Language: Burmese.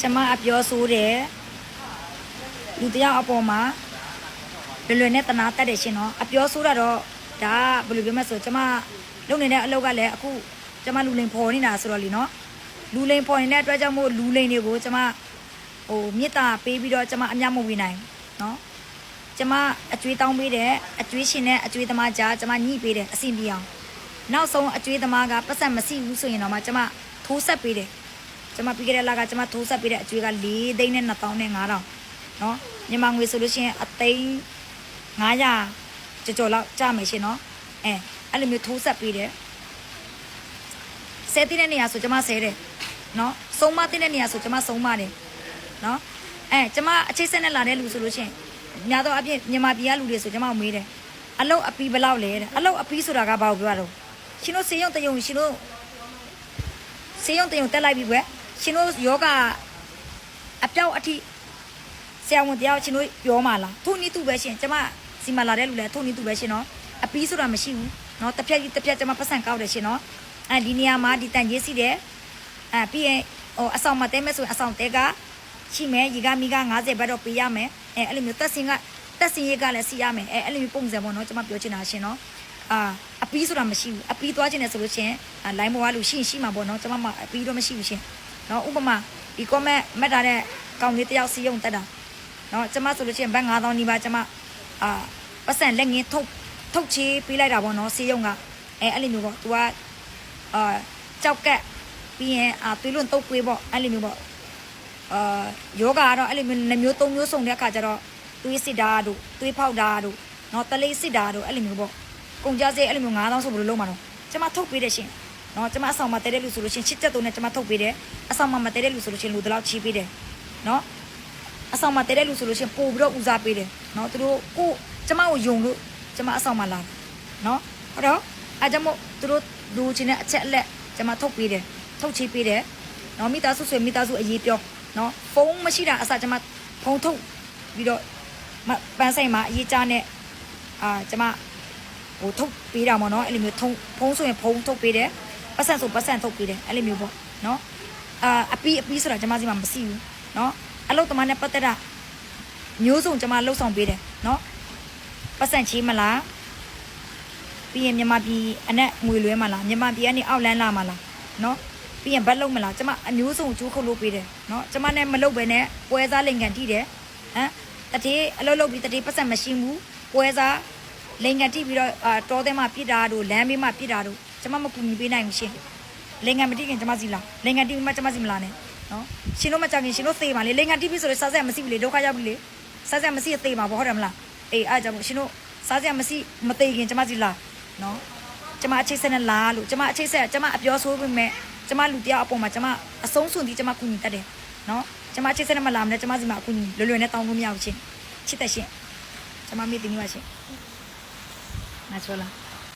ကျမအပြောဆိုးတယ်လူတစ်ယောက်အပေါ်မှာလွယ်လွယ်နဲ့တနာတက်တယ်ရှင်နော်အပြောဆိုးတာတော့ဒါဘယ်လိုပြောမလဲဆိုကျမလုံနေတဲ့အလုပ်ကလည်းအခုကျမလူလိန်ဖော်နေတာဆိုတော့လीနော်လူလိန်ဖော်နေတဲ့အတွက်ကြောင့်မို့လူလိန်တွေကိုကျမဟိုမေတ္တာပေးပြီးတော့ကျမအများမဝေနိုင်ဘူးနော်ကျမအကျွေးတောင်းပေးတယ်အကျွေးရှင်နဲ့အကျွေးသမားကြားကျမညှိပေးတယ်အဆင်ပြေအောင်နောက်ဆုံးအကျွေးသမားကပတ်သက်မရှိဘူးဆိုရင်တော့မှကျမထိုးဆက်ပေးတယ် ကျွန်မပြီးခဲ့တဲ့လကကျွန်မထိုးဆက်ပေးတဲ့အကျွေးက၄သိန်းနဲ့2000နဲ့9000နော်မြန်မာငွေဆိုလို့ရှိရင်အသိန်း900ကျော်ကျော်လောက်ကျမယ်ရှင်နော်အဲအဲ့လိုမျိုးထိုးဆက်ပေးတယ်ဆဲတဲ့နေရာဆိုကျွန်မဆဲတယ်နော်စုံမတဲ့နေရာဆိုကျွန်မစုံမတယ်နော်အဲကျွန်မအခြေဆက်နဲ့လာတဲ့လူဆိုလို့ရှိရင်များသောအားဖြင့်မြန်မာပြည်ကလူတွေဆိုကျွန်မမေးတယ်အလုတ်အပီဘလောက်လဲတဲ့အလုတ်အပီဆိုတာကဘာကိုပြောရလဲရှင်တို့စေယုံတယုံရှင်တို့စေယုံတယုံတက်လိုက်ပြီကွယ် ရှင်တို့ယောဂအပြောက်အထိဆရာဝန်တယောက်ရှင်တို့ပြောမှလားထုံနီးသူပဲရှင်ကျမစီမလာတဲ့လူလဲထုံနီးသူပဲရှင်နော်အပီးဆိုတာမရှိဘူးနော်တစ်ဖြက်ကြီးတစ်ဖြက်ကျမပတ်စံကောက်တယ်ရှင်နော်အဲဒီနေရာမှာဒီတန်ကြီးစီတယ်အဲပြီးရင်ဟိုအဆောင်မတဲမဲ့ဆိုရင်အဆောင်တဲကရှိမယ်ရီကမိက90ဘတ်တော့ပေးရမယ်အဲအဲ့လိုမျိုးတက်စင်ကတက်စင်ရေးကလည်းစီရမယ်အဲအဲ့လိုမျိုးပုံစံပေါ့နော်ကျမပြောချင်တာရှင်နော်အာအပီးဆိုတာမရှိဘူးအပီးသွားခြင်းနဲ့ဆိုလို့ချင်းလိုင်းမောကလူရှိရင်ရှိမှာပေါ့နော်ကျွန်မမအပီးတော့မရှိဘူးရှင် နော်ဥပမာဒီ comment မှတ်ထားတဲ့ကောင်လေးတယောက်စီယုံတက်တာနော်ကျွန်မဆိုလို့ချင်းဘတ်9000နီးပါးကျွန်မအာပတ်စံလက်ငင်းထုတ်ထုတ်ချေးပေးလိုက်တာပေါ့နော်စီယုံကအဲအဲ့လိုမျိုးပေါ့ तू ကအာကြောက်ကက်ပြီးရင်အာသွေးလွန်တုတ်ကွေးပေါ့အဲ့လိုမျိုးပေါ့အာယောဂကတော့အဲ့လိုမျိုးနှမျိုးသုံးမျိုးစုံတဲ့အခါကျတော့သွေးစစ်တာတို့သွေးဖောက်တာတို့နော်တလေးစစ်တာတို့အဲ့လိုမျိုးပေါ့ကုန်ကြစေအဲ့လိုမျိုး9000ဆိုဘယ်လိုလုပ်မှာတော့ကျမထုတ်ပေးတယ်ရှင် နော်ကျမအဆောင်မှာတဲတဲ့လူဆိုလို့ရှင်ချစ်ချက်တုံးနဲ့ကျမထုတ်ပေးတယ်အဆောင်မှာမတဲတဲ့လူဆိုလို့ရှင်လူတလောက်ချီးပေးတယ်နော်အဆောင်မှာတဲတဲ့လူဆိုလို့ရှင်ပို့ပြီးတော့ဦးစားပေးတယ်နော်သူတို့ကိုကျမကိုယုံလို့ကျမအဆောင်မှာလာနော်ဟုတ်တော့အားကြောင့်မို့သူတို့လူချင်းတဲ့အချက်အလက်ကျမထုတ်ပေးတယ်ထုတ်ချီးပေးတယ်နော်မိသားစုဆွေမိသားစုအရေးပြောနော်ဖုန်းမရှိတာအစားကျမဖုန်းထုတ်ပြီးတော့မပန်းဆိုင်မှာအရေးချနဲ့အာကျမဟိုထုတ်ပေးတာပေါ့နော်အဲ့လိုမျိုးထုံဖုံးဆိုရင်ဖုံးထုတ်ပေးတယ် ပတ်စံဆိုပတ်စံထုတ်ပေးတယ်အဲ့လိုမျိုးပေါ့နော်အာအပီးအပီးဆိုတာကျွန်မစီမှာမရှိဘူးနော်အလုတ်သမားနဲ့ပတ်သက်တာမျိုးစုံကျွန်မလှုပ်ဆောင်ပေးတယ်နော်ပတ်စံချေးမလားပြီးရင်မြန်မာပြည်အနက်ငွေလွဲမလားမြန်မာပြည်ကနေအောက်လန်းလာမလားနော်ပြီးရင်ဘတ်လုံးမလားကျွန်မအမျိုးစုံကျိုးခုတ်လို့ပေးတယ်နော်ကျွန်မနဲ့မလုပ်ဘဲနဲ့ပွဲစားလိန်ကန်ထိတယ်ဟမ်တတိအလုပ်လုပ်ပြီးတတိပတ်စံမရှိဘူးပွဲစားလိန်ငံတိပြီးတော့အာတောထဲမှာပြစ်တာတို့လမ်းဘေးမှာပြစ်တာတို့ ကျမမကူညီပေးနိုင်ဘူးရှင်လေငံမတိခင်ကျမစီလာလေငံတိမှကျမစီမလာနဲ့နော်ရှင်တို့မကြောက်ရင်ရှင်တို့သေပါလေလေငံတိပြီဆိုတော့စားစရာမရှိဘူးလေဒုက္ခရောက်ပြီလေစားစရာမရှိရင်သေပါဘောဟုတ်တယ်မလားအေးအားကြောင့်ရှင်တို့စားစရာမရှိမသေခင်ကျမစီလာနော်ကျမအခြေဆက်နဲ့လာလို့ကျမအခြေဆက်ကျမအပြောဆိုးပေမဲ့ကျမလူတယောက်အပေါ်မှာကျမအဆုံးစွန်ပြီးကျမကူညီတတ်တယ်နော်ကျမအခြေဆက်နဲ့မလာမလဲကျမစီမှာအကူညီလွယ်လွယ်နဲ့တောင်းလို့မရဘူးချင်းချစ်သက်ရှင်ကျမမေ့တင်ပါရှင်ငါချောလား